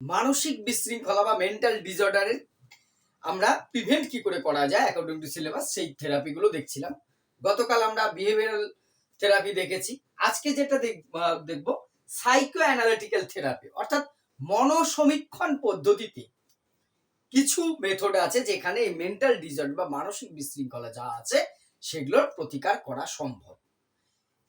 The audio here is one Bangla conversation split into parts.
মানসিক বিশৃঙ্খলা বা মেন্টাল ডিসঅর্ডারের আমরা প্রিভেন্ট কি করে করা যায় অ্যাকর্ডিং টু সিলেবাস সেই থেরাপিগুলো দেখছিলাম। গতকাল আমরা বিহেভিয়ারাল থেরাপি দেখেছি। আজকে যেটা দেখব সাইকো অ্যানালিটিক্যাল থেরাপি অর্থাৎ মনোসমীক্ষণ পদ্ধতিতে কিছু মেথড আছে যেখানে এই মেন্টাল ডিসঅর্ডার বা মানসিক বিশৃঙ্খলা যা আছে সেগুলোর প্রতিকার করা সম্ভব।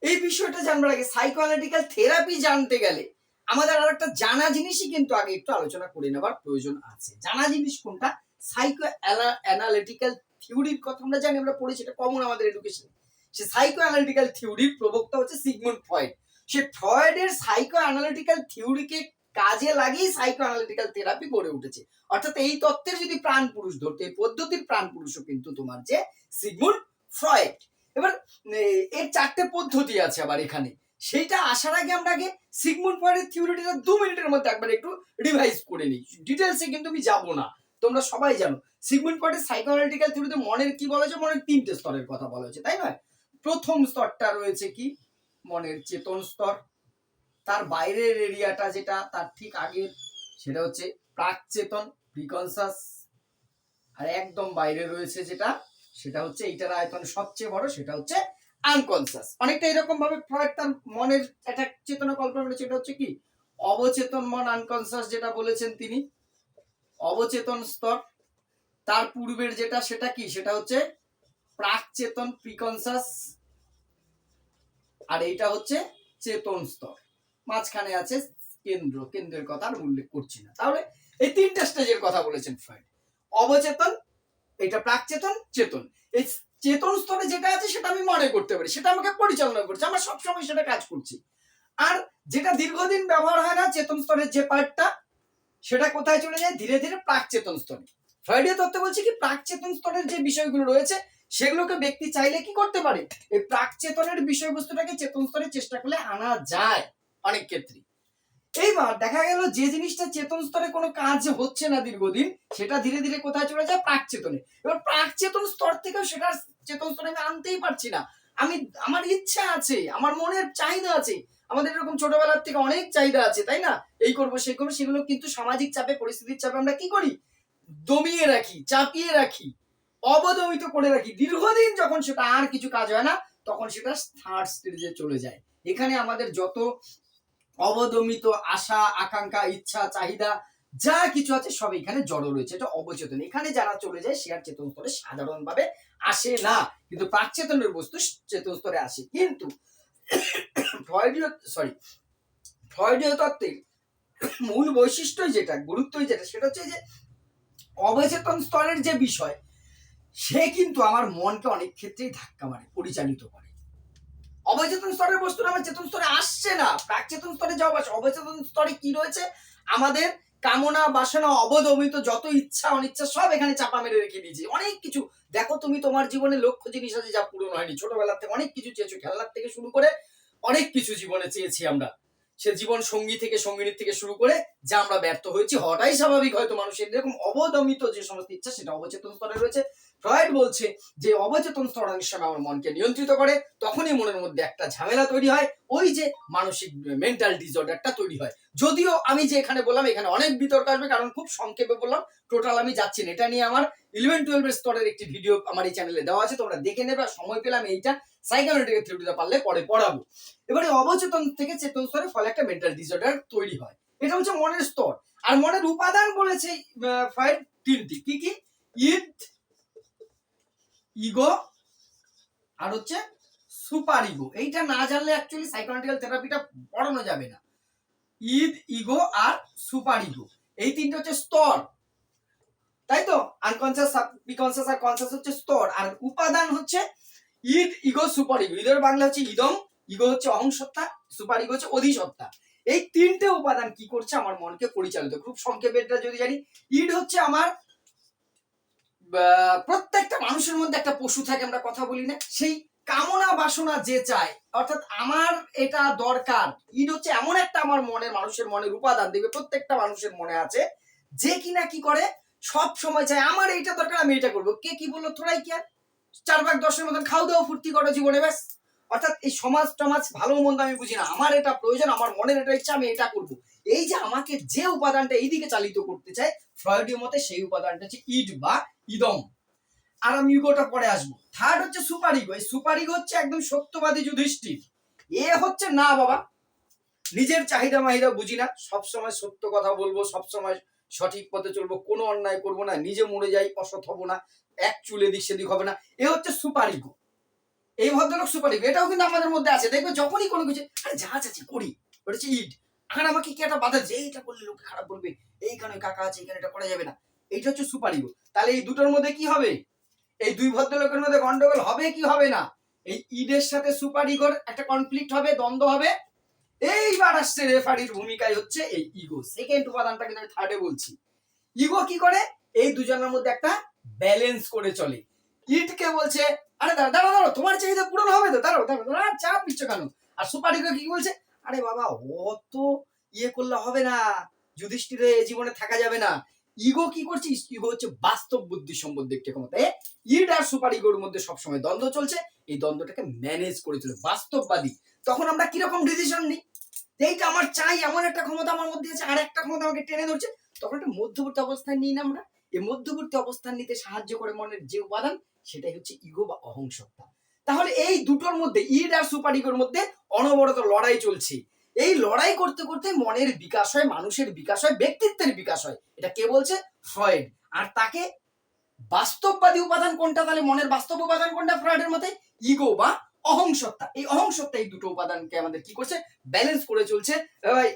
এই বিষয়টা জানবার আগে সাইকো অ্যানালিটিক্যাল থেরাপি জানতে গেলে আমাদের আর একটা জানা জিনিসই কিন্তু আগে একটু আলোচনা করে নেবার প্রয়োজন আছে। জানা জিনিস কোনটা? সাইকো অ্যানালিটিক্যাল থিওরির কথা আমরা জানি, আমরা পড়েছি, এটা কমন আমাদের এডুকেশন সে সাইকো অ্যানালিটিক্যাল থিওরির প্রবক্তা হচ্ছে সিগমুন্ড ফ্রয়েড। সে ফ্রয়েডের সাইকো অ্যানালিটিক্যাল থিওরিকে কাজে লাগিয়ে সাইকো অ্যানালিটিক্যাল থেরাপি গড়ে উঠেছে। অর্থাৎ এই তত্ত্বের যদি প্রাণ পুরুষ ধরতে, এই পদ্ধতির প্রাণ পুরুষও কিন্তু তোমার যে সিগমুন্ড ফ্রয়েড। এবার এর চারটে পদ্ধতি আছে আবার এখানে। সেইটা আসার আগে আমরা আগে সিগমুন্ড ফ্রয়েডের থিওরিটা দু মিনিটের মধ্যে একবার একটু রিভাইজ করে নিই। ডিটেলসে কিন্তু আমি যাব না। তোমরা সবাই জানো সিগমুন্ড ফ্রয়েডের সাইকোঅ্যানালিটিক্যাল থিওরিতে মনের কি বলা হয়েছে মনের তিনটে স্তরের কথা বলা হয়েছে, তাই নয়? প্রথম স্তরটা রয়েছে কি? মনের চেতন স্তর। তার বাইরের এরিয়াটা যেটা, তার ঠিক আগে, সেটা হচ্ছে প্রাক চেতন প্রিকনসাস আর একদম বাইরে রয়েছে যেটা, সেটা হচ্ছে এইটার আয়তন সবচেয়ে বড়, সেটা হচ্ছে আনকনসাস অনেকটা এরকম ভাবে ফ্রয়েড তার মনের একটা চেতনা কল্পনা এটা হচ্ছে কি? অবচেতন মন আনকনসাস যেটা বলেছেন তিনি, অবচেতন স্তর। তার পূর্বের যেটা, সেটা কি? সেটা হচ্ছে প্রাক চেতন প্রিকনসাস আর এইটা হচ্ছে চেতন স্তর। মাঝখানে আছে কেন্দ্র, কেন্দ্রের কথা আর উল্লেখ করছি না। তাহলে এই তিনটা স্টেজের কথা বলেছেন ফ্রয়েড অবচেতন, এটা প্রাক চেতন চেতন। এই চেতন স্তরে যেটা আছে সেটা আমি মনে করতে পারি, সেটা আমাকে পরিচালনা করছে, আমরা সবসময় সেটা কাজ করছি। আর যেটা দীর্ঘদিন ব্যবহার হয় না, চেতন স্তরের যে পার্টটা, সেটা কোথায় চলে যায়? ধীরে ধীরে প্রাক চেতন স্তরে। ফ্রয়েডীয় তত্ত্ব বলছে কি, প্রাক চেতন স্তরের যে বিষয়গুলো রয়েছে, সেগুলোকে ব্যক্তি চাইলে কি করতে পারে? এই প্রাক চেতনের বিষয়বস্তুটাকে চেতন স্তরে চেষ্টা করলে আনা যায় অনেক ক্ষেত্রে এইবার দেখা গেল যে জিনিসটা চেতন স্তরে কোনো কাজ হচ্ছে না দীর্ঘদিন, সেটা ধীরে ধীরে কোথায় চলে যায়? প্রাক চেতনে। এবার প্রাক চেতন স্তর থেকেও সেটা চেতন স্তরে আমি আনতেই পারছি না। আমি, আমার ইচ্ছা আছে, আমার মনের চাহিদা আছে। আমাদের এরকম ছোটবেলার থেকে অনেক চাহিদা আছে, তাই না? এই করব, সেই করব, সেগুলো কিন্তু সামাজিক চাপে, পরিস্থিতির চাপে আমরা কি করি? দমিয়ে রাখি, চাপিয়ে রাখি, অবদমিত করে রাখি। দীর্ঘদিন যখন সেটা আর কিছু কাজ হয় না, তখন সেটা থার্ড স্টেজে চলে যায়। এখানে আমাদের যত অবদমিত আশা, আকাঙ্ক্ষা, ইচ্ছা, চাহিদা, যা কিছু আছে সব এখানে জড়ো রয়েছে, এটা অবচেতন। এখানে যারা চলে যায়, সে আর চেতন স্তরে সাধারণভাবে আসে না। কিন্তু প্রাকচেতনের বস্তু চেতন স্তরে আসে। কিন্তু সরি ফ্রয়েডীয় তত্ত্বের মূল বৈশিষ্ট্যই যেটা, গুরুত্বই যেটা, সেটা হচ্ছে যে অবচেতন স্তরের যে বিষয়, সে কিন্তু আমার মনকে অনেক ক্ষেত্রেই ধাক্কা মারে, পরিচালিত করে। অবচেতন স্তরের বস্তু আমার চেতন স্তরে আসছে না। প্রাক চেতন স্তরে যাওয়া আসে অবচেতন স্তরে কি রয়েছে? আমাদের কামনা, বাসনা অবদমিত যত ইচ্ছা, অনিচ্ছা, সব এখানে চাপা মেরে রেখে দিয়েছি। অনেক কিছু। দেখো তুমি তোমার জীবনে লক্ষ্য জিনিস আছে যা পূরণ হয়নি। ছোটবেলার থেকে অনেক কিছু চেয়েছো, খেলনার থেকে শুরু করে অনেক কিছু জীবনে চেয়েছি আমরা। সে জীবন সঙ্গী থেকে, সঙ্গিনীর থেকে শুরু করে যা আমরা ব্যর্থ হয়েছি, হওয়াটাই স্বাভাবিক। হয়তো মানুষের এরকম অবদমিত যে সমস্ত ইচ্ছা, সেটা অবচেতন স্তরে রয়েছে। ফ্রয়েড বলছে যে, অবচেতন স্তর সময় আমার মনকে নিয়ন্ত্রিত করে, তখনই মনের মধ্যে একটা ঝামেলা তৈরি হয়। ওই যে মানসিক মেন্টাল ডিসঅর্ডারটা তৈরি হয়। যদিও আমি যে এখানে বললাম, এখানে অনেক বিতর্ক আসবে, কারণ খুব সংক্ষেপে বললাম টোটাল আমি যাচ্ছি না। এটা নিয়ে আমার ইলেভেন টুয়েলভ স্তরের একটি ভিডিও আমার এই চ্যানেলে দেওয়া আছে, তোমরা দেখে নেবে সময় পেলাম এইটা সাইকোলজিক্যাল থিওরিটা পারলে পরে পড়াবো। এবারে অবচেতন থেকে চেতন স্তরে ফলে একটা মেন্টাল ডিসঅর্ডার তৈরি হয়। এটা হচ্ছে মনের স্তর। আর মনের উপাদান বলেছে ফ্রয়েড তিনটি। কি কি? ইট, ইগো, আর হচ্ছে সুপার ইগো। এইটা না জানলে অ্যাকচুয়ালি সাইকোলজিক্যাল থেরাপিটা পড়ানো যাবে না। ইদ ইগো আর সুপার ইগো। এই তিনটে হচ্ছে স্তর। তাই তো? আনকনসিয়াস বিকনসিয়াস আর কনসিয়াস হচ্ছে স্তর। আর উপাদান হচ্ছে ইদ ইগো, সুপার ইগো। ইদের বাংলা হচ্ছে ইদম, ইগো হচ্ছে অহংসত্তা, সুপার ইগো হচ্ছে অধিসত্তা। এই তিনটে উপাদান কি করছে আমার মনকে পরিচালিত। খুব সংক্ষেপে এটা যদি জানি ইড হচ্ছে আমার প্রত্যেকটা মানুষের মধ্যে একটা পশু থাকে, আমরা কথা বলি না। সেই কামনা বাসনা যে চায়, অর্থাৎ আমার এটা দরকার ইড হচ্ছে এমন একটা আমার মনের, মানুষের মনের উপাদান, দেখবে প্রত্যেকটা মানুষের মনে আছে, যে কিনা কি করে, সব সময় চায়, আমার এইটা দরকার, আমি এটা করব। কে কি বলল, তোরাই কি আর? চার ভাগ দশের মতন খাও দাও, ফুর্তি করো জীবনে, ব্যাস। অর্থাৎ এই সমাজ টমাজ ভালো মন্দ আমি বুঝি না। আমার এটা প্রয়োজন, আমার মনের এটা ইচ্ছা, আমি এটা করব। এই যে আমাকে যে উপাদানটা এইদিকে চালিত করতে চায় ফ্রয়েডীয় মতে সেই উপাদানটা হচ্ছে ইড বা ইদম আর আমি ইগোটা পরে আসব। থার্ড হচ্ছে সুপার ইগো এই সুপার ইগো হচ্ছে একদম সত্যবাদী যুধিষ্ঠির। এ হচ্ছে না বাবা। নিজের চাহিদা মাহিদা বুঝি না। সবসময় সত্য কথা বলব, সবসময় সঠিক পথে চলবো, কোনো অন্যায় করব না, নিজে মরে যাই, অসৎ হব না এক চুলে দিক সেদিক হবে না। এ হচ্ছে সুপার ইগো এই ভদ্রলোক সুপার ইগো এটাও কিন্তু আমাদের মধ্যে আছে। দেখবে যখনই কোনো কিছু, আরে যা আছে করি। ওটা হচ্ছে ইট। আর আমাকে কি একটা বাধা যে এইটা করলে লোকে খারাপ বলবে। এইখানে কাকা আছে এখানে এটা করা যাবে না। এইটা হচ্ছে সুপার ইগো তাহলে এই দুটোর মধ্যে কি হবে? এই দুই ভদ্রলোকের মধ্যে গন্ডগোল হবে কি হবে না? এই ইডের সাথে সুপার ইগোর একটা কনফ্লিক্ট হবে, দ্বন্দ্ব হবে। এইবার আসছে রেফারির ভূমিকায় হচ্ছে এই ইগো সেকেন্ড উপাদানটা কিন্তু আমি থার্ডে বলছি। ইগো কি করে? এই দুজনের মধ্যে একটা ব্যালেন্স করে চলে। ইটকে বলছে, আরে দাঁড়া দাঁড়া দাঁড়াও, তোমার চাহিদা পূরণ হবে তো, দাঁড়াও দাঁড়াও আর চাপ দিচ্ছ কেন? আর সুপার ইগো কি বলছে, আরে বাবা, অত ইয়ে করলে হবে না। যুধিষ্ঠিরে জীবনে থাকা যাবে না। ইগো কি করছিস? ইগো হচ্ছে বাস্তব বুদ্ধি সম্বন্ধে একটি ক্ষমতা। ইড আর সুপার ইগোর মধ্যে সবসময় দ্বন্দ্ব চলছে। এই দ্বন্দ্বটাকে ম্যানেজ করে চলে, বাস্তববাদী। তখন আমরা কীরকম ডিসিশন নিই? যে এইটা আমার চাই, এমন একটা ক্ষমতা আমার মধ্যে আছে, আর একটা ক্ষমতা আমাকে টেনে ধরছে। তখন একটা মধ্যবর্তী অবস্থান নিই না আমরা। এই মধ্যবর্তী অবস্থান নিতে সাহায্য করে মনের যে উপাদান, সেটাই হচ্ছে ইগো বা অহংসত্তা। তাহলে এই দুটোর মধ্যে ইড আর সুপার ইগোর মধ্যে অনবরত লড়াই চলছে। এই লড়াই করতে করতে মনের বিকাশ হয়, মানুষের বিকাশ হয়, ব্যক্তিত্বের বিকাশ হয়। এটা কে বলছে? ফ্রয়েড। আর তাকে বাস্তববাদী উপাদান কোনটা? তাহলে মনের বাস্তব উপাদান কোনটা ফ্রয়েডের মতে? ইগো বা অহংসত্তা। এই অহংসত্তা এই দুটো উপাদানকে আমাদের কি করছে? ব্যালেন্স করে চলছে।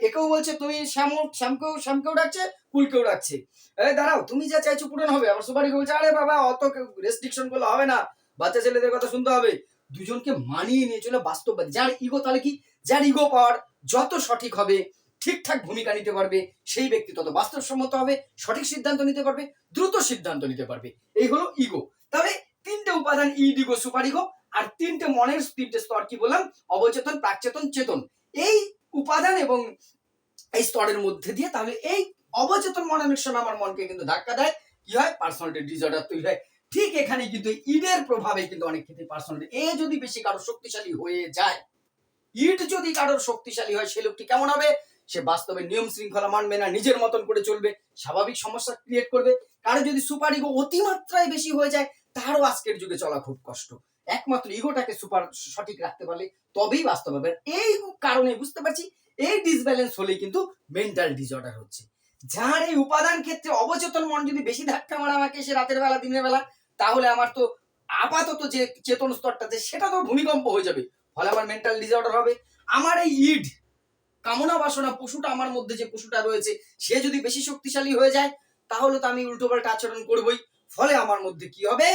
একেও বলছে, তুমি শ্যাম, শ্যামকেও শ্যামকেও ডাকছে, কুলকেও ডাকছে। দাঁড়াও, তুমি যা চাইছো পূরণ হবে। আবার সুপারি বলছে, আরে বাবা, অত রেস্ট্রিকশন করলে হবে না। বাচ্চা ছেলেদের কথা শুনতে হবে। দুজনকে মানিয়ে নিয়ে চলে বাস্তববাদী। যার ইগো তাহলে কি? যার ইগো পাওয়ার যত সঠিক হবে, ঠিকঠাক ভূমিকা নিতে পারবে, সেই ব্যক্তি তত বাস্তবসম্মত হবে, সঠিক সিদ্ধান্ত নিতে পারবে, দ্রুত সিদ্ধান্ত নিতে পারবে। এই হলো ইগো তাহলে তিনটে উপাদান ইড ইগো সুপার ইগো আর তিনটে মনের তিনটে স্তর কি বললাম? অবচেতন, প্রাকচেতন, চেতন। এই উপাদান এবং এই স্তরের মধ্যে দিয়ে তাহলে এই অবচেতন মনে অনেক সময় আমার মনকে কিন্তু ধাক্কা দেয়। কি হয়? পার্সোনালিটি ডিসঅর্ডার তৈরি হয়। ঠিক এখানে কিন্তু ইডের প্রভাবে কিন্তু অনেক ক্ষেত্রে পার্সোনালিটি এ যদি বেশি কারও শক্তিশালী হয়ে যায় ইট যদি কারোর শক্তিশালী হয়, সে লোকটি কেমন হবে? সে বাস্তবে নিয়ম শৃঙ্খলা মানবে না, নিজের মতন করে চলবে, স্বাভাবিক সমস্যা ক্রিয়েট করবে। কারও যদি সুপার ইগো অতিমাত্রায় বেশি হয়ে যায়, তারও আজকের যুগে চলা খুব কষ্ট। একমাত্র ইগোটাকে সুপার সঠিক রাখতে পারলে তবেই বাস্তব হবে। এই কারণে বুঝতে পারছি, এই ডিসব্যালেন্স হলেই কিন্তু মেন্টাল ডিসঅর্ডার হচ্ছে। যার এই উপাদান ক্ষেত্রে অবচেতন মন যদি বেশি ধাক্কা মারা আমাকে সে রাতের বেলা, দিনের বেলা, তাহলে আমার তো আপাতত যে চেতন স্তরটা আছে, সেটা তো ভূমিকম্প হয়ে যাবে। ফলে আমার মেন্টাল ডিসঅর্ডার হবে। আমার এই ইড কামনা বাসনা, পশুটা আমার মধ্যে যে পশুটা রয়েছে, সে যদি বেশি শক্তিশালী হয়ে যায়, তাহলে তো আমি উল্টো পাল্টা আচরণ করবই। ফলে আমার মধ্যে কি হবে?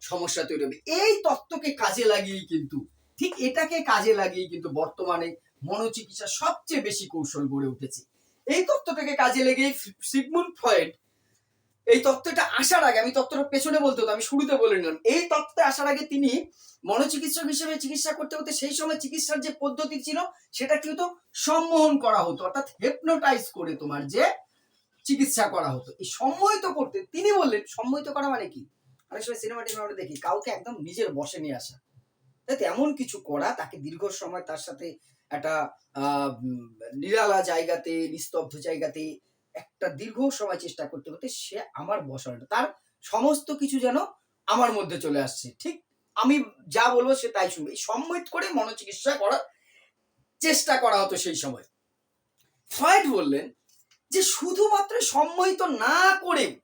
সমস্যা তৈরি হবে। এই তত্ত্বকে কাজে লাগিয়েই কিন্তু, ঠিক এটাকে কাজে লাগিয়েই কিন্তু বর্তমানে মনোচিকিৎসা সবচেয়ে বেশি কৌশল গড়ে উঠেছে। এই তত্ত্বটাকে কাজে লেগে সিগমুন্ড ফ্রয়েড এই তত্ত্বটা আসার আগে আমি তত্ত্বটা পেছনে বলতে হতো আমি শুরুতে বলে নিলাম। এই তত্ত্বে আসার আগে তিনি মনোচিকিৎসক হিসেবে চিকিৎসা করতে হতে সেই সময় চিকিৎসার যে পদ্ধতি ছিল সেটা কি হতো? সম্মোহন করা হতো অর্থাৎ হেপনোটাইজ করে তোমার যে চিকিৎসা করা হতো। এই সম্মোহিত করতে তিনি বললেন সম্মোহিত করা মানে কি? অনেক সময় সিনেমা টিনেমা দেখি কাউকে একদম নিজের বসে নিয়ে আসা। যাতে এমন কিছু করা তাকে দীর্ঘ সময় তার সাথে একটা আহ, নিরালা জায়গাতে নিস্তব্ধ জায়গাতে একটা দীর্ঘ সময় চেষ্টা করতে করতে সে আমার বসানো তার সমস্ত কিছু যেন আমার মধ্যে চলে আসছে। ঠিক আমি যা বলব সে তাই শুনবে। এই সম্মোহিত করে মনোচিকিৎসা করার চেষ্টা করা হতো সেই সময়। ফ্রয়েড বললেন যে শুধুমাত্র সম্মোহিত না করে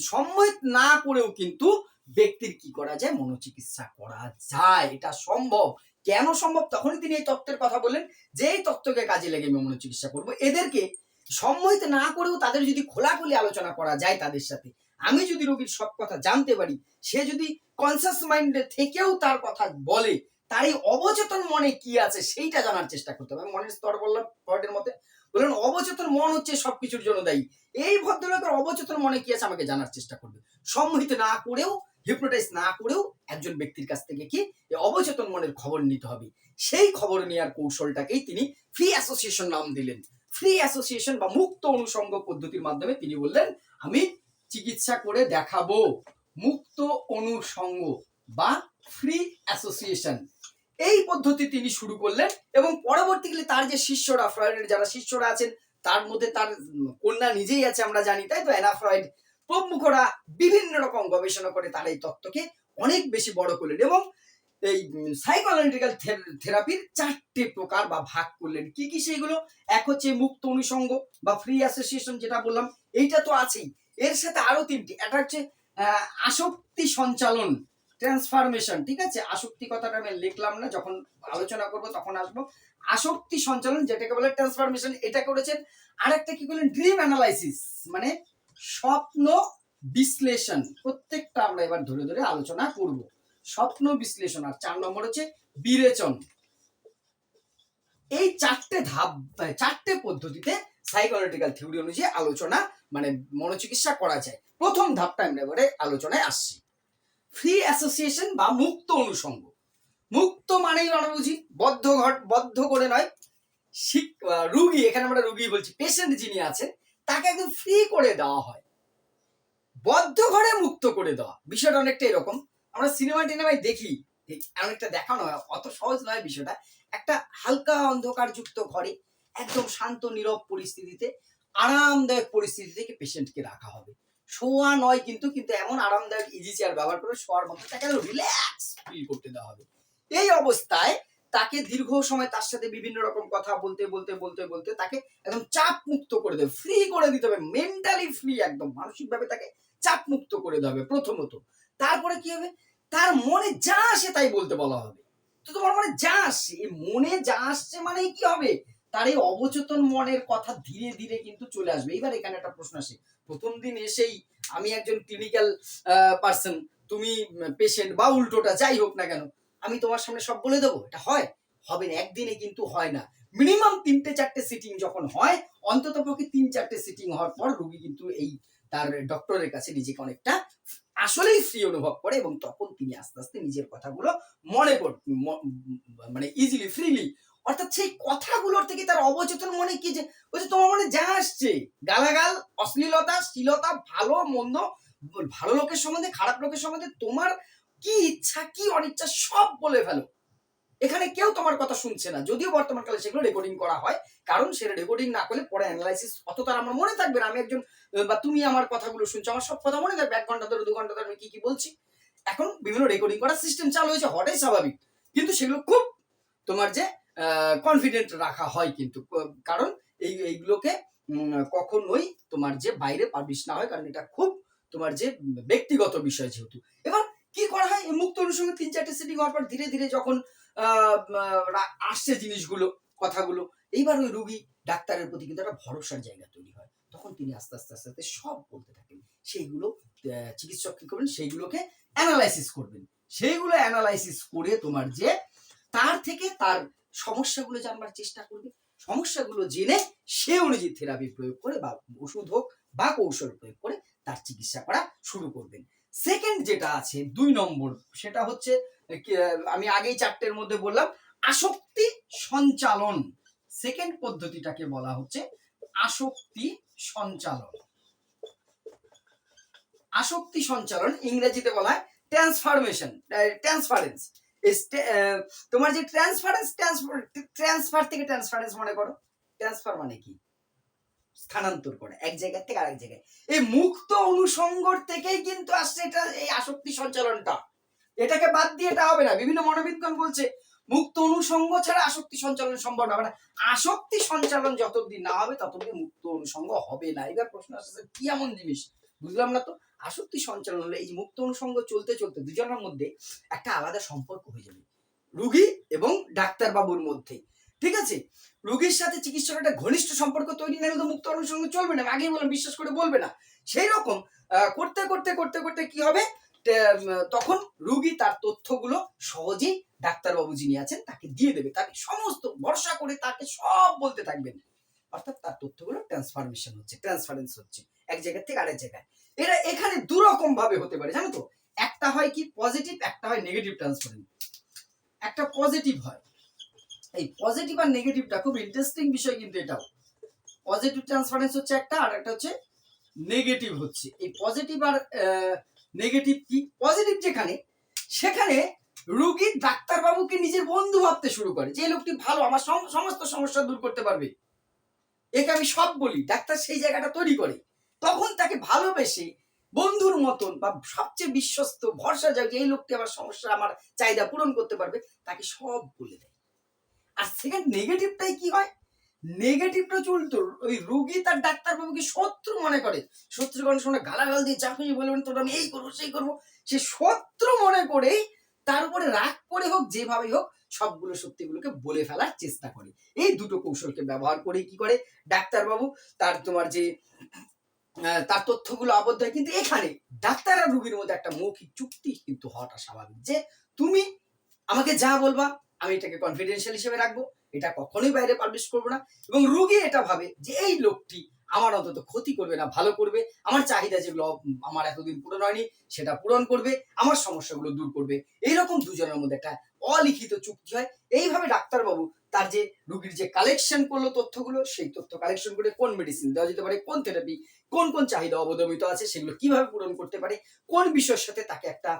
সম্মোহিত না করেও কিন্তু ব্যক্তির কি করা যায়? মনোচিকিৎসা করা যায়। এটা সম্ভব। কেন সম্ভব? তখনই তিনি এই তত্ত্বের কথা বললেন যে এই তত্ত্বকে কাজে লেগে আমি মনোচিকিৎসা করব। এদেরকে সম্মোহিত না করেও তাদের যদি খোলাখুলি আলোচনা করা যায় তাদের সাথে। আমি যদি রোগীর সব কথা জানতে পারি, সে যদি কনসাস মাইন্ডে থেকেও তার কথা বলে, তার এই অবচেতন মনে কি আছে সেইটা জানার চেষ্টা করতে হবে। মনের স্তর বললাম ফ্রয়েডের মতে বললেন, অবচেতন মন হচ্ছে সবকিছুর জন্য দায়ী। এই ভদ্রলোকের অবচেতন মনে কি আছে আমাকে জানার চেষ্টা করবে। সম্মোহিত না করেও হিপনোটাইজ না করেও একজন ব্যক্তির কাছ থেকে কি অবচেতন মনের খবর নিতে হবে। সেই খবর নেওয়ার কৌশলটাকেই তিনি ফ্রি অ্যাসোসিয়েশন নাম দিলেন। ফ্রি অ্যাসোসিয়েশন বা মুক্ত অনুষঙ্গ পদ্ধতির মাধ্যমে তিনি বললেন, আমি চিকিৎসা করে দেখাবো। মুক্ত অনুষঙ্গ বা ফ্রি অ্যাসোসিয়েশন এই পদ্ধতি তিনি শুরু করলেন এবং পরবর্তীকালে তার যে শিষ্যরা ফ্রয়েডের যারা শিষ্যরা আছেন, তার মধ্যে তার কন্যা নিজেই আছে আমরা জানি, তাই তো? অ্যানা ফ্রয়েড প্রমুখরা বিভিন্ন রকম গবেষণা করে তারা এই তত্ত্বকে অনেক বেশি বড় করলেন এবং এই সাইকোলজিক্যাল থেরাপির চারটে প্রকার বা ভাগ করলেন। কি কি সেইগুলো? এক হচ্ছে মুক্ত অনুষঙ্গ বা ফ্রি অ্যাসোসিয়েশন যেটা বললাম, এইটা তো আছেই। এর সাথে আরও তিনটি। একটা হচ্ছে আসক্তি সঞ্চালন ট্রান্সফরমেশন ঠিক আছে? আসক্তি কথাটা আমি লিখলাম না, যখন আলোচনা করব তখন আসব। আসক্তি সঞ্চালন যেটাকে বলে ট্রান্সফরমেশন এটা করেছেন। আর একটা কি করলেন? ড্রিম অ্যানালাইসিস মানে স্বপ্ন বিশ্লেষণ। প্রত্যেকটা আমরা এবার ধরে ধরে আলোচনা করব। স্বপ্ন বিশ্লেষণ আর চার নম্বর হচ্ছে বিরেচন। এই চারটে ধাপ চারটে পদ্ধতিতে সাইকোলজিক্যাল থিওরি অনুযায়ী আলোচনা মানে মনোচিকিৎসা করা যায়। প্রথম ধাপটা আমরা এবারে আলোচনায় আসছি। ফ্রি অ্যাসোসিয়েশন বা মুক্ত অনুষঙ্গ। মুক্ত মানেই আমরা বুঝি, বদ্ধ ঘট, বদ্ধ করে নয়। শিক- রুগী, এখানে আমরা রুগী বলছি পেশেন্ট যিনি আছেন, তাকে একদম ফ্রি করে দেওয়া হয়। বদ্ধ ঘরে মুক্ত করে দেওয়া। বিষয়টা অনেকটা এরকম। আমরা সিনেমা টিনেমায় দেখি। ঠিক অনেকটা দেখানো হয় অত সহজ নয় বিষয়টা। একটা হালকা অন্ধকার যুক্ত ঘরে, একদম শান্ত, নীরব পরিস্থিতিতে, আরামদায়ক পরিস্থিতি থেকে পেশেন্টকে রাখা হবে। শোয়া নয় কিন্তু কিন্তু এমন আরামদায়ক ইজি চেয়ার ব্যবহার করে শোয়ার মধ্যে তাকে রিল্যাক্স ফিল করতে দেওয়া হবে। এই অবস্থায় তাকে দীর্ঘ সময় তার সাথে বিভিন্ন রকম কথা বলতে বলতে বলতে বলতে তাকে একদম চাপ মুক্ত করে দেবে। ফ্রি করে দিতে হবে। মেন্টালি ফ্রি একদম মানসিকভাবে তাকে চাপ মুক্ত করে দেওয়া হবে প্রথমত। তারপরে কি হবে? তার মনে যা আসে তাই বলতে বলা হবে। তো তোমার মনে যা আসছে মনে যা আসছে মানে কি হবে? তার এই অবচেতন মনের কথা ধীরে ধীরে কিন্তু চলে আসবে। এবার এখানে একটা প্রশ্ন আসে। প্রথম দিন এসেই আমি একজন ক্লিনিক্যাল পার্সন তুমি পেশেন্ট বা উল্টোটা, যাই হোক না কেন, আমি তোমার সামনে সব বলে দেবো। এটা হয়? হবে না। একদিনে কিন্তু হয় না। মিনিমাম তিনটে, চারটে সিটিং যখন হয় অন্তত পক্ষে তিন, চারটে সিটিং হওয়ার পর রুগী কিন্তু এই তার ডক্টরের কাছে নিজেকে অনেকটা আসলেই ফ্রি অনুভব করে এবং তখন তিনি আস্তে আস্তে নিজের কথাগুলো মনে কর মানে ইজিলি ফ্রিলি অর্থাৎ সেই কথাগুলোর থেকে তার অবচেতন মনে কি যে ওই যে তোমার মনে যা আসছে। গালাগাল, অশ্লীলতা শ্লীলতা ভালো, মন্দ, ভালো লোকের সম্বন্ধে, খারাপ লোকের সম্বন্ধে তোমার কি ইচ্ছা, কি অনিচ্ছা সব বলে ফেলো। এখানে কেউ তোমার কথা শুনছে না। যদিও বর্তমানকালে সেগুলো রেকর্ডিং করা হয়, কারণ সেটা রেকর্ডিং না করলে পরে অ্যানালাইসিস অত তার আমার মনে থাকবে না। আমি একজন বা তুমি আমার কথাগুলো শুনছো, আমার সব কথা মনে থাকবে। এক ঘণ্টা ধরে, দু ঘণ্টা ধরে আমি কি কি বলছি? এখন বিভিন্ন রেকর্ডিং করার সিস্টেম চালু হয়েছে হঠাৎ স্বাভাবিক। কিন্তু সেগুলো খুব তোমার যে কনফিডেন্ট রাখা হয় কিন্তু। কারণ এই, এইগুলোকে কখনোই তোমার যে বাইরে পাবলিশ না হয়, কারণ এটা খুব তোমার যে ব্যক্তিগত বিষয় যেহেতু। এবার কি করা হয়? মুক্ত অনুসঙ্গে তিন চারটে সিটিং হওয়ার পর ধীরে ধীরে যখন আসছে জিনিসগুলো, কথাগুলো, এইবার ওই রুগী, ডাক্তারের প্রতি কিন্তু একটা ভরসার জায়গা তৈরি হয়। তখন তিনি আস্তে আস্তে আস্তে আস্তে সব বলতে থাকেন। সেইগুলো চিকিৎসক কি করবেন? সেইগুলোকে অ্যানালাইসিস করবেন। সেইগুলো অ্যানালাইসিস করে তোমার যে তার থেকে তার সমস্যাগুলো জানবার চেষ্টা করবে। সমস্যাগুলো জেনে সে অনুযায়ী থেরাপি প্রয়োগ করে বা ওষুধ হোক বা কৌশল প্রয়োগ করে তার চিকিৎসা করা শুরু করবেন। সেকেন্ড যেটা আছে, দুই নম্বর, সেটা হচ্ছে আমি আগেই চারটের মধ্যে বললাম, আসক্তি সঞ্চালন। সেকেন্ড পদ্ধতিটাকে বলা হচ্ছে আসক্তি সঞ্চালন। আসক্তি সঞ্চালন ইংরেজিতে বলা হয় ট্রান্সফরমেশন ট্রান্সফারেন্স তোমার যে ট্রান্সফারেন্স ট্রান্সফার থেকে ট্রান্সফারেন্স মনে করো। ট্রান্সফার মানে কি? স্থানান্তর করে, এক জায়গা থেকে আরেক জায়গায়। এই মুক্ত অনুসঙ্গর থেকেই কিন্তু আসছে এটা, এই আসক্তি সঞ্চালনটা। এটাকে বাদ দিয়ে এটা হবে না। বিভিন্ন মনোবিজ্ঞান বলছে মুক্ত অনুসঙ্গ ছাড়া আসক্তি সঞ্চালন সম্ভব না। মানে আসক্তি সঞ্চালন যতদিন না হবে, ততদিন মুক্ত অনুসঙ্গ হবে না। এবার প্রশ্ন আসছে কি এমন জিনিস? বুঝলাম না তো? আসক্তি সঞ্চালন হলে এই মুক্ত অনুসঙ্গ চলতে চলতে দুজনের মধ্যে একটা আলাদা সম্পর্ক হয়ে যাবে। রুগী এবং ডাক্তার বাবুর মধ্যে। ঠিক আছে? রুগীর সাথে চিকিৎসকের একটা ঘনিষ্ঠ সম্পর্ক তৈরি না হলে তো মুক্ত অনুসঙ্গ চলবে না। আগেই বললাম, বিশ্বাস করে বলবে না। সেই রকম করতে করতে করতে করতে কি হবে? তখন রুগী তার তথ্যগুলো সহজেই ডাক্তারবাবু যিনি আছেন তাকে দিয়ে দেবে। তাকে সমস্ত ভরসা করে তাকে সব বলতে থাকবেন। অর্থাৎ তার তথ্যগুলো ট্রান্সফরমেশন হচ্ছে ট্রান্সফারেন্স হচ্ছে। এক জায়গা থেকে আরেক জায়গায়। এরা এখানে দু রকম ভাবে হতে পারে, জানো তো? একটা হয় কি পজিটিভ একটা হয় নেগেটিভ ট্রান্সফারেন্স একটা পজিটিভ হয়। এই পজিটিভ আর নেগেটিভটা খুব ইন্টারেস্টিং বিষয় কিন্তু এটাও। পজিটিভ ট্রান্সফারেন্স হচ্ছে একটা আর একটা হচ্ছে নেগেটিভ হচ্ছে। এই পজিটিভ আর নেগেটিভ কি? পজিটিভ যেখানে, সেখানে রুগী ডাক্তারবাবুকে নিজের বন্ধু ভাবতে শুরু করে। যে লোকটি ভালো, আমার সমস্ত সমস্যা দূর করতে পারবে। একে আমি সব বলি, ডাক্তার সেই জায়গাটা তৈরি করে। তখন তাকে ভালোবেসে বন্ধুর মতন বা সবচেয়ে বিশ্বস্ত, ভরসা যায় যে এই লোকটি আমার সমস্যা আমার চাহিদা পূরণ করতে পারবে, তাকে সব বলে দেয়। আর সেখানে নেগেটিভটাই কি হয়? নেগেটিভটা চলতো, ওই রুগী তার ডাক্তারবাবুকে শত্রু মনে করে? শত্রু করার শোনা গালাগাল দিয়ে খুশি বলবেন, তোর আমি এই করব, সেই করব। সে শত্রু মনে করেই তার উপরে রাগ করে হোক, যেভাবেই হোক, সবগুলো সত্যিগুলোকে বলে ফেলার চেষ্টা করে। এই দুটো কৌশলকে ব্যবহার করে কি করে? ডাক্তারবাবু তার তোমার যে তার তথ্যগুলো আবদ্ধ হয়, কিন্তু এখানে ডাক্তার আর রুগীর মধ্যে একটা মৌখিক চুক্তি কিন্তু হওয়াটা স্বাভাবিক যে, তুমি আমাকে যা বলবা, আমি এটাকে কনফিডেন্সিয়াল হিসেবে রাখব। এটা কখনোই বাইরে পাবলিশ করব না। এবং রুগী এটা ভাবে যে, এই লোকটি আমার অন্তত ক্ষতি করবে না, ভালো করবে। আমার চাহিদা যেগুলো আমার এতদিন পূরণ হয়নি, সেটা পূরণ করবে। আমার সমস্যাগুলো দূর করবে। এইরকম দুজনের মধ্যে একটা অলিখিত চুক্তি হয়। এইভাবে ডাক্তারবাবু তার যে রুগীর যে কালেকশন করল তথ্যগুলো, সেই তথ্য কালেকশন করে কোন মেডিসিন দেওয়া যেতে পারে, কোন থেরাপি কোন কোন চাহিদা অবদমিত আছে সেগুলো কীভাবে পূরণ করতে পারে, কোন বিষয়ের সাথে তাকে একটা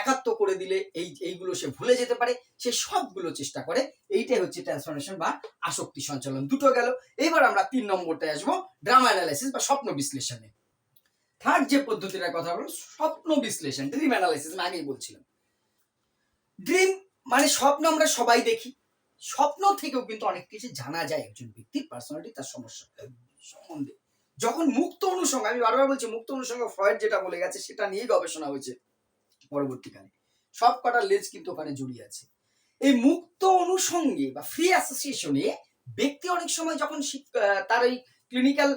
একাত্ম করে দিলে এই, এইগুলো সে ভুলে যেতে পারে, সে সবগুলো চেষ্টা করে। এইটাই হচ্ছে ট্রান্সফরমেশন বা আসক্তি সঞ্চালন। দুটো গেল। এবার আমরা তিন নম্বরটায় আসব ড্রামা অ্যানালাইসিস বা স্বপ্ন বিশ্লেষণে। থার্ড যে পদ্ধতিটার কথা বলব, স্বপ্ন বিশ্লেষণ ড্রিম অ্যানালাইসিস আমি আগেই বলছিলাম। ড্রিম মানে স্বপ্ন আমরা সবাই দেখি। স্বপ্ন থেকেও কিন্তু অনেক কিছু জানা যায় একজন ব্যক্তির পার্সোনালিটি তার সমস্যা সম্বন্ধে। যখন মুক্ত অনুসঙ্গ, আমি বারবার বলছি, মুক্ত অনুসঙ্গ ফ্রয়েড যেটা বলে গেছে, সেটা নিয়ে গবেষণা হয়েছে পরবর্তীকালে। সব কটা লেজ কিন্তু ওখানে জড়িয়ে আছে। এই মুক্ত অনুসঙ্গে বা ফ্রি অ্যাসোসিয়েশনে ব্যক্তি অনেক সময় যখন তার এই ক্লিনিক্যাল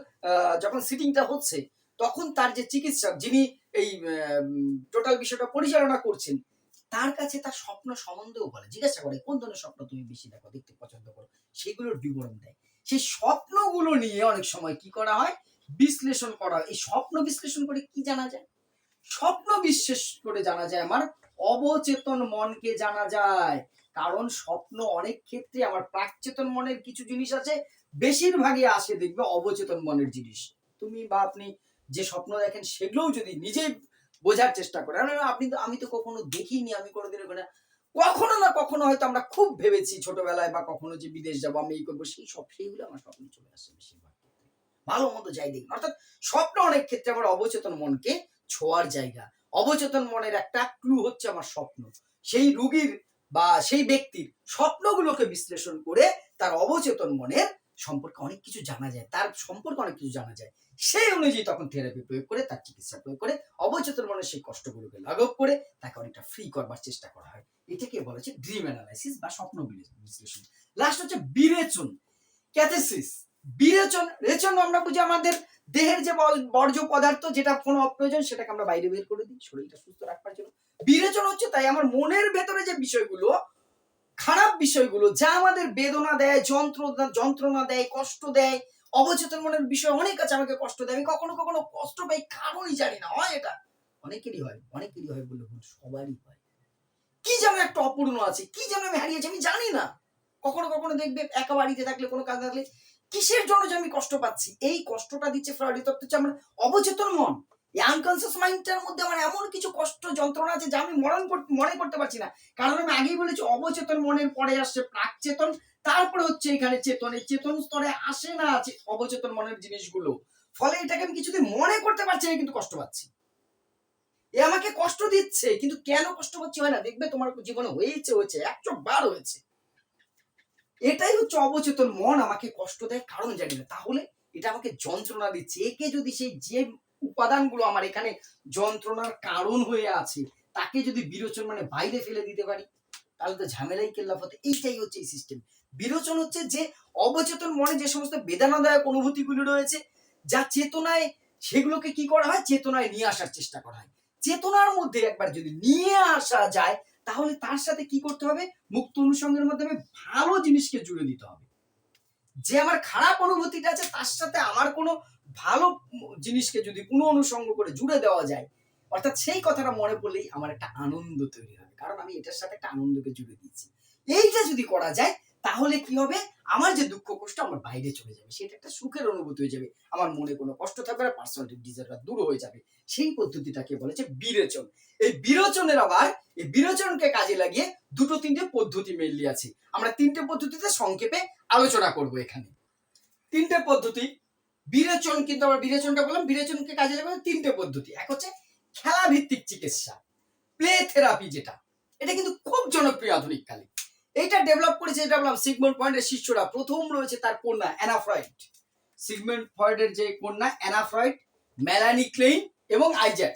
যখন সিটিংটা হচ্ছে, তখন তার যে চিকিৎসক যিনি এই টোটাল বিষয়টা পরিচালনা করছেন, তার কাছে তার স্বপ্ন সম্বন্ধেও বলে, জিজ্ঞাসা করে, কোন ধরনের স্বপ্ন তুমি বেশি দেখো, দেখতে পছন্দ করো? সেগুলোর বিবরণ দেয়। সেই স্বপ্নগুলো নিয়ে অনেক সময় কি করা হয়? বিশ্লেষণ করা, এই স্বপ্ন বিশ্লেষণ করে কি জানা যায়? স্বপ্ন বিশ্বাস করে জানা যায় আমার অবচেতন মনকে জানা যায়। কারণ স্বপ্ন অনেক ক্ষেত্রে আমার প্রাকচেতন মনের কিছু জিনিস আছে, বেশিরভাগই আসে দেখবে অবচেতন মনের জিনিস। তুমি বা আপনি যে স্বপ্ন দেখেন সেগুলোও যদি নিজেই বোঝার চেষ্টা করে আপনি তো, আমি তো কখনো দেখিনি, আমি কোনোদিন ওখানে, কখনো না কখনো হয়তো আমরা খুব ভেবেছি ছোটবেলায় বা কখনো যে বিদেশ যাব, আমি এই করব, সেই সব, সেইগুলো আমার স্বপ্নে চলে আসে বেশিরভাগ। ভালো মতো যাই দেখি। অর্থাৎ স্বপ্ন অনেক ক্ষেত্রে আমার অবচেতন মনকে ছোঁয়ার জায়গা। অবচেতন মনের একটা ক্লু হচ্ছে আমার স্বপ্ন। সেই রুগীর বা সেই ব্যক্তির স্বপ্নগুলোকে বিশ্লেষণ করে তার অবচেতন মনের সম্পর্কে অনেক কিছু জানা যায়। তার সম্পর্কে অনেক কিছু জানা যায়। সেই অনুযায়ী তখন থেরাপি প্রয়োগ করে, তার চিকিৎসা প্রয়োগ করে, অবচেতন মনের সেই কষ্টগুলোকে লাঘব করে তাকে অনেকটা ফ্রি করবার চেষ্টা করা হয়। এটাকে বলা হচ্ছে ড্রিম অ্যানালাইসিস বা স্বপ্ন বিশ্লেষণ। লাস্ট হচ্ছে বিরেচন ক্যাথেসিস বিরেচন রেচন আমরা বুঝি আমাদের দেহের যে বর্জ্য পদার্থ যেটা কোনো অপ্রয়োজন সেটাকে আমরা বাইরে বের করে দিই শরীরটা সুস্থ রাখবার জন্য। বিরেচন হচ্ছে তাই আমার মনের ভেতরে যে বিষয়গুলো খারাপ বিষয়গুলো যা আমাদের বেদনা দেয় যন্ত্রণা যন্ত্রণা দেয় কষ্ট দেয় অবচেতন মনের বিষয় অনেক আছে আমাকে কষ্ট দেয় আমি কখনো কখনো কষ্ট পাই কারণই জানি না হয় এটা? অনেকেরই হয় অনেকেরই হয় বলে ভুল, সবারই হয়। কি যেন একটা অপূর্ণ আছে কি যেন আমি হারিয়েছি আমি জানি না। কখনো কখনো দেখবে একা বাড়িতে থাকলে কোনো কাজ থাকলে কিসের জন্য আমি কষ্ট পাচ্ছি? এই কষ্টটা দিচ্ছে ফ্রয়েডি তত্ত্ব হচ্ছে আমার অবচেতন মন। এই আনকনসিয়াস মাইন্ডটার মধ্যে আমার এমন কিছু কষ্ট যন্ত্রণা আছে যা আমি মরণ মনে করতে পারছি না। কারণ আমি আগেই বলেছি, অবচেতন মনের পরে আসছে প্রাকচেতন। তারপরে হচ্ছে এখানে চেতন। এই চেতন স্তরে আসে না আছে অবচেতন মনের জিনিসগুলো। ফলে এটাকে আমি কিছুদিন মনে করতে পারছি না, কিন্তু কষ্ট পাচ্ছি। এ আমাকে কষ্ট দিচ্ছে, কিন্তু কেন কষ্ট পাচ্ছি হয় না? দেখবে তোমার জীবনে হয়েছে হয়েছে, একশো বার হয়েছে। এটাই হচ্ছে অবচেতন মন আমাকে কষ্ট দেয়, কারণ জানি না। তাহলে এটা আমাকে যন্ত্রণা দিচ্ছে। একে যদি সেই যে উপাদানগুলো আমার এখানে যন্ত্রণার কারণ হয়ে আছে, তাকে যদি বিরোচন মানে বাইরে ফেলে দিতে পারি, তাহলে তো ঝামেলাই কেল্লা হতে এইটাই হচ্ছে এই সিস্টেম বিরোচন হচ্ছে যে অবচেতন মনে যে সমস্ত বেদনাদায়ক অনুভূতিগুলো রয়েছে, যা চেতনায় সেগুলোকে কি করা হয়? চেতনায় নিয়ে আসার চেষ্টা করা হয়। চেতনার মধ্যে একবার যদি নিয়ে আসা যায় তাহলে তার সাথে কি করতে হবে? মুক্ত অনুসঙ্গের মাধ্যমে ভালো জিনিসকে জুড়ে দিতে হবে। যে আমার খারাপ অনুভূতিটা আছে, তার সাথে আমার কোনো ভালো জিনিসকে যদি পুনঃ অনুসঙ্গ করে জুড়ে দেওয়া যায়, অর্থাৎ সেই কথাটা মনে পড়লেই আমার একটা আনন্দ তৈরি হবে। কারণ আমি এটার সাথে একটা আনন্দকে জুড়ে দিয়েছি। এইটা যদি করা যায়, তাহলে কি হবে? আমার যে দুঃখ কষ্ট আমার বাইরে চলে যাবে। সেটা একটা সুখের অনুভূতি হয়ে যাবে। আমার মনে কোনো কষ্ট থাকবে না পার্সোনালিটি ডিজারটা দূর হয়ে যাবে। সেই পদ্ধতিটাকে বলেছে বিরেচন। এই বিরোচনের আবার, এই বিরোচনকে কাজে লাগিয়ে দুটো তিনটে পদ্ধতি মেনলি আছে। আমরা তিনটে পদ্ধতিতে সংক্ষেপে আলোচনা করব এখানে। তিনটে পদ্ধতি, বিরেচন কিন্তু আমরা বিরেচনটা বললাম, বিরেচনকে কাজে লাগাবে তিনটে পদ্ধতি। এক হচ্ছে খেলা ভিত্তিক চিকিৎসা প্লে থেরাপি যেটা, এটা কিন্তু খুব জনপ্রিয় আধুনিক কালে। এটা ডেভেলপ করেছে যেটা বললাম সিগমন্ড পয়েন্টের শিষ্যরা। প্রথম রয়েছে তার কন্যা অ্যানাফ্রয়েড সিগমন্ড ফ্রয়েডের যে কন্যা অ্যানাফ্রয়েড মেলানি ক্লেইন এবং আইজ্যাক।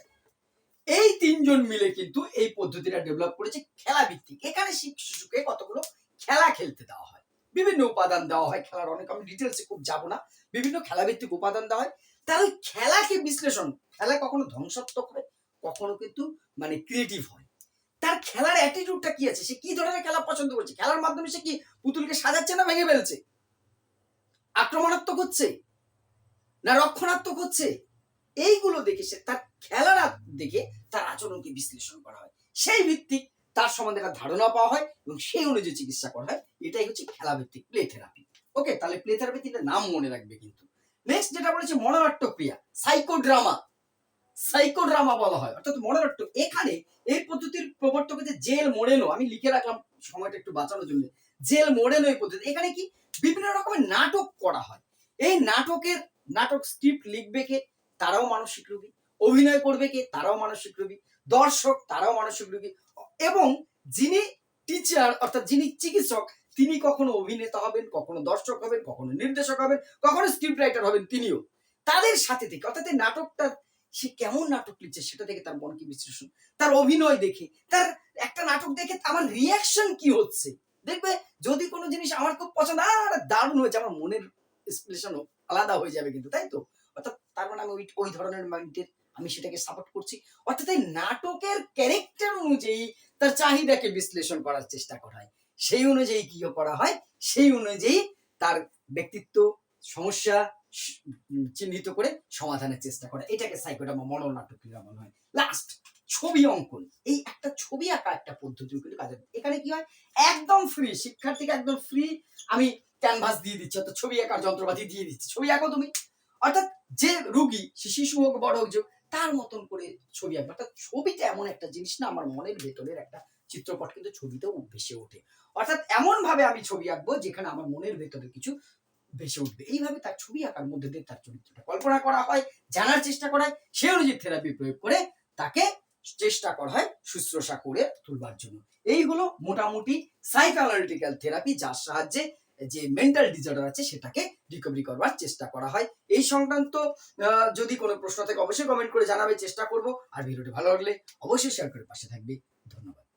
এই তিনজন মিলে কিন্তু এই পদ্ধতিটা ডেভেলপ করেছে খেলা ভিত্তিক। এখানে শিশু- শিশুকে কতগুলো খেলা খেলতে দেওয়া হয়, বিভিন্ন উপাদান দেওয়া হয়। খেলার অনেক আমি ডিটেলসে খুব যাব না। বিভিন্ন খেলাভিত্তিক উপাদান দেওয়া হয়। ওই খেলাকে বিশ্লেষণ, খেলা কখনো ধ্বংসাত্মক হয়, কখনো কিন্তু মানে ক্রিয়েটিভ হয়। তার খেলার অ্যাটিটিউডটা কি আছে? সে কি ধরনের খেলা পছন্দ করছে? খেলার মাধ্যমে সে কি পুতুলকে সাজাচ্ছে না ভেঙে ফেলছে? আক্রমণাত্মক হচ্ছে? না রক্ষণাত্মক হচ্ছে? এইগুলো দেখে সে তার খেলার দেখে তার আচরণকে বিশ্লেষণ করা হয়। সেই ভিত্তিক তার সম্বন্ধে একটা ধারণা পাওয়া হয় এবং সেই অনুযায়ী চিকিৎসা করা হয়। এটাই হচ্ছে খেলা ভিত্তিক প্লে থেরাপি ওকে তাহলে প্লে থেরাপি তিনটা নাম মনে রাখবে কিন্তু। নেক্সট যেটা বলেছে মনোনাট্য ক্রিয়া সাইকোড্রামা সাইকোড্রামা বলা হয়। অর্থাৎ মনোনাট্য এখানে এই পদ্ধতির প্রবর্তক হচ্ছে জেল মোড়েনো আমি লিখে রাখলাম সময়টা একটু বাঁচানোর জন্য। জেল মোড়েনো এই পদ্ধতি এখানে কি? বিভিন্ন রকমের নাটক করা হয়। এই নাটকের নাটক স্ক্রিপ্ট লিখবে কে? তারাও মানসিক রোগী, অভিনয় করবে কে তারাও মানসিক রোগী, দর্শক তারাও মানসিক রোগী এবং যিনি টিচার অর্থাৎ যিনি চিকিৎসক, তিনি কখনো অভিনেতা হবেন, কখনো দর্শক হবেন, কখনো নির্দেশক হবেন, কখনো স্ক্রিপ্ট রাইটার হবেন তিনিও। তাদের সাথে থেকে, অর্থাৎ এই নাটকটা, সে কেমন নাটক লিখছে সেটা দেখে তার মনকে বিশ্লেষণ? তার অভিনয় দেখে, তার একটা নাটক দেখে আমার রিয়াকশন কি হচ্ছে? দেখবে যদি কোনো জিনিস আমার খুব পছন্দ আর দারুণ হয়েছে, আমার মনের এক্সপ্রেশনও আলাদা হয়ে যাবে কিন্তু, তাই তো? তার মানে আমি ওই ধরনের মাইন্ডের আমি সেটাকে সাপোর্ট করছি। অর্থাৎ এই নাটকের ক্যারেক্টার অনুযায়ী তার চাহিদাকে বিশ্লেষণ করার চেষ্টা করা হয়। সেই অনুযায়ী কি করা হয়? সেই অনুযায়ী তার ব্যক্তিত্ব সমস্যা চিহ্নিত করে সমাধানের চেষ্টা করা। এটাকে সাইকোডামা মনোনাটক ক্রিয়া মনে হয়। লাস্ট ছবি অঙ্কন। এই একটা ছবি আঁকা একটা পদ্ধতি কিন্তু কাজে। এখানে কি হয়? একদম ফ্রি শিক্ষার্থীকে একদম ফ্রি আমি ক্যানভাস দিয়ে দিচ্ছি, অর্থাৎ ছবি আঁকার যন্ত্রপাতি দিয়ে দিচ্ছি। ছবি আঁকো তুমি। অর্থাৎ যে রুগী, সে শিশু হোক, বড় হোক তার মতন করে ছবি আঁকবে। অর্থাৎ ছবিটা এমন একটা জিনিস না, আমার মনের ভেতরের একটা চিত্রপট, কিন্তু ছবিতেও ভেসে ওঠে। অর্থাৎ এমন ভাবে আমি ছবি আঁকবো, যেখানে আমার মনের ভেতরে কিছু ভেসে উঠবে। এইভাবে তার ছবি আঁকার মধ্যে দিয়ে তার চরিত্রটা কল্পনা করা হয়, জানার চেষ্টা করা হয়, সে অনুযায়ী থেরাপি প্রয়োগ করে তাকে চেষ্টা করা হয় শুশ্রূষা করে তুলবার জন্য। এই হলো মোটামুটি সাইকোঅ্যানালিটিক্যাল থেরাপি যার সাহায্যে যে মেন্টাল ডিসঅর্ডার আছে সেটাকে রিকভারি করবার চেষ্টা করা হয়। এই সংক্রান্ত যদি কোনো প্রশ্ন থাকে অবশ্যই কমেন্ট করে জানাবে, চেষ্টা করব। আর ভিডিওটি ভালো লাগলে অবশ্যই শেয়ার করে পাশে থাকবে। ধন্যবাদ।